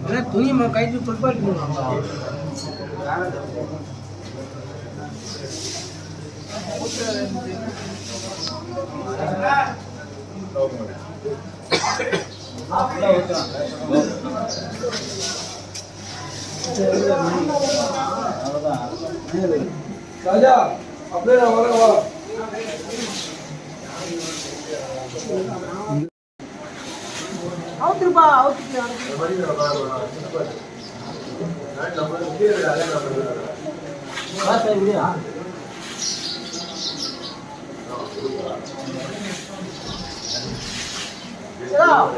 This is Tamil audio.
એટલે તું માં કઈ તું કોઈ પણ નું ராஜா அப்படியே வரேன் வா. அவுத்துருப்பா அவுத்துட்டு อ้าว